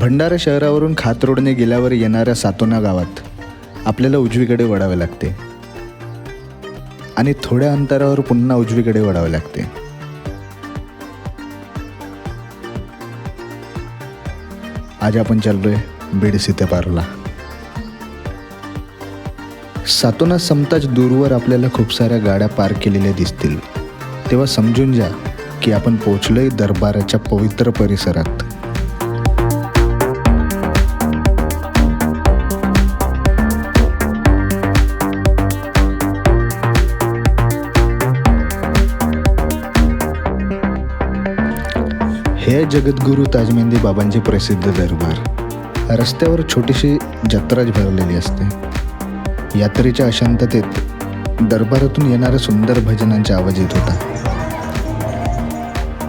भंडारा शहरावरून खात रोडने गेल्यावर येणाऱ्या सातोना गावात आपल्याला उजवीकडे वळावे लागते. आणि थोड्या अंतरावर पुन्हा उजवीकडे वळावे लागते. आज आपण चाललोय बीड सीतेपारला. सातोना समताच दूरवर आपल्याला खूप साऱ्या गाड्या पार्क केलेल्या दिसतील. तेव्हा समजून जा की आपण पोचलोय दरबाराच्या पवित्र परिसरात. हे जगद्गुरू ताजमेंदी बाबांचे प्रसिद्ध दरबार. रस्त्यावर छोटीशी जत्राच भरलेली असते. यात्रेच्या अशांततेत दरबारातून येणाऱ्या सुंदर भजनांचा आवाज येत होता.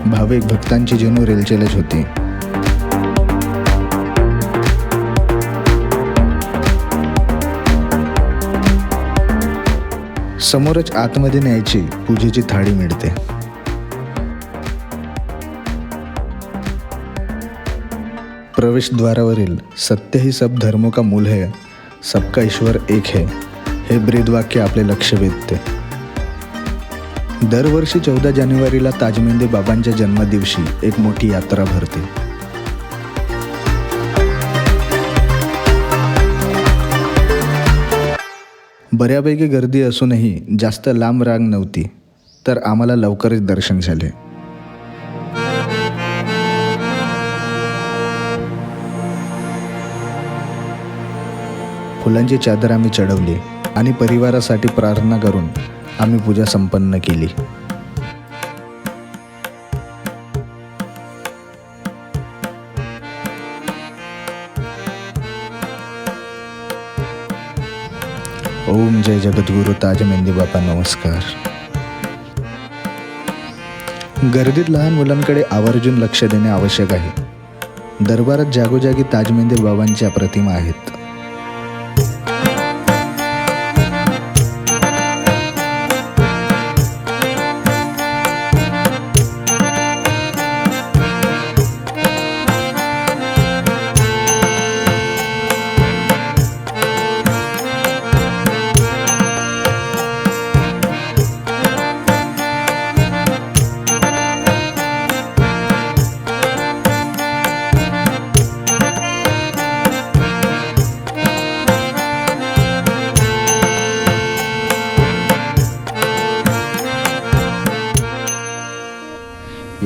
भाविक भक्तांची जणू रेलचेलच होती. समोरच आतमध्ये न्यायची पूजेची थाळी मिळते. प्रवेशद्वारावरील सत्य ही सब धर्मों का मूल है सबका ईश्वर एक है हे ब्रीदवाक्य आपले लक्ष वेधते. दरवर्षी चौदा जानेवारीला ताजमेंदे बाबांच्या जन्मदिवशी एक मोठी यात्रा भरते. बऱ्यापैकी गर्दी असूनही जास्त लांब रांग नव्हती तर आम्हाला लवकरच दर्शन झाले. फुलांची चादर आम्ही चढवली आणि परिवारासाठी प्रार्थना करून आम्ही पूजा संपन्न केली. ओम जय जगद्गुरु ताज मेंदी बापा नमस्कार. गर्दीत लहान मुलांकडे आवर्जून लक्ष देणे आवश्यक आहे. दरबारात जागोजागी ताजमेंदे बाबांच्या प्रतिमा आहेत.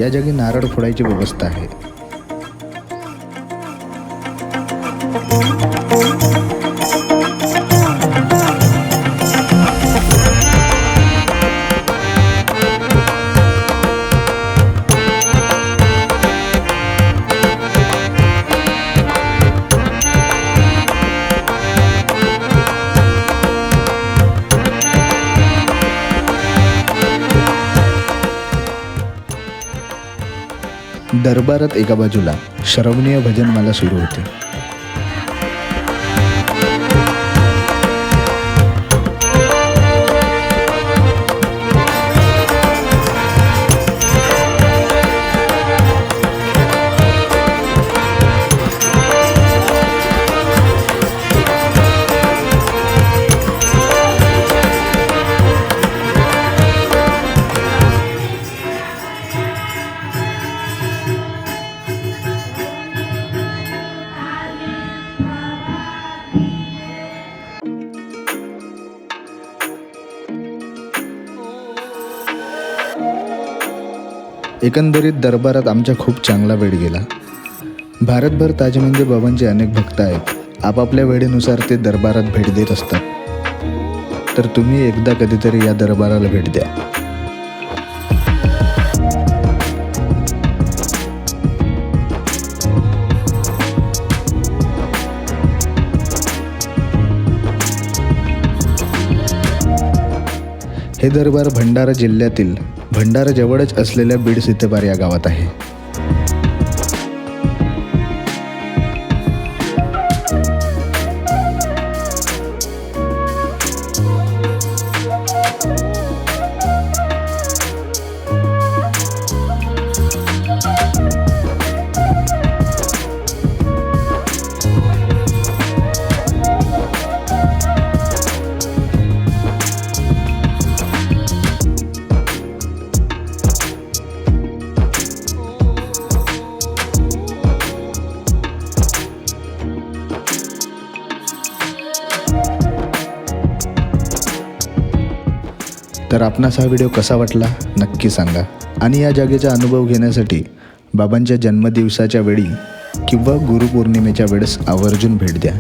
या जागी नारळ फोडायची व्यवस्था आहे. दरबारात एका बाजूला श्रवणीय भजनमाला सुरू होते. एकंदरीत दरबारात आमच्या खूप चांगला वेळ गेला. भारतभर ताजमंदिर बाबांचे अनेक भक्त आहेत. आपापल्या वेळेनुसार ते दरबारात भेट देत असतात. तर तुम्ही एकदा कधीतरी या दरबाराला भेट द्या. हे दरबार भंडारा जिल्ह्यातील भंडारा जवळच असलेल्या बीड सितेबार या गावात आहे. तर आपणास हा व्हिडिओ कसा वाटला नक्की सांगा. आणि या जागेचा अनुभव घेण्यासाठी बाबांच्या जन्मदिवसाच्या वेळी किंवा गुरुपौर्णिमेच्या वेळेस आवर्जून भेट द्या.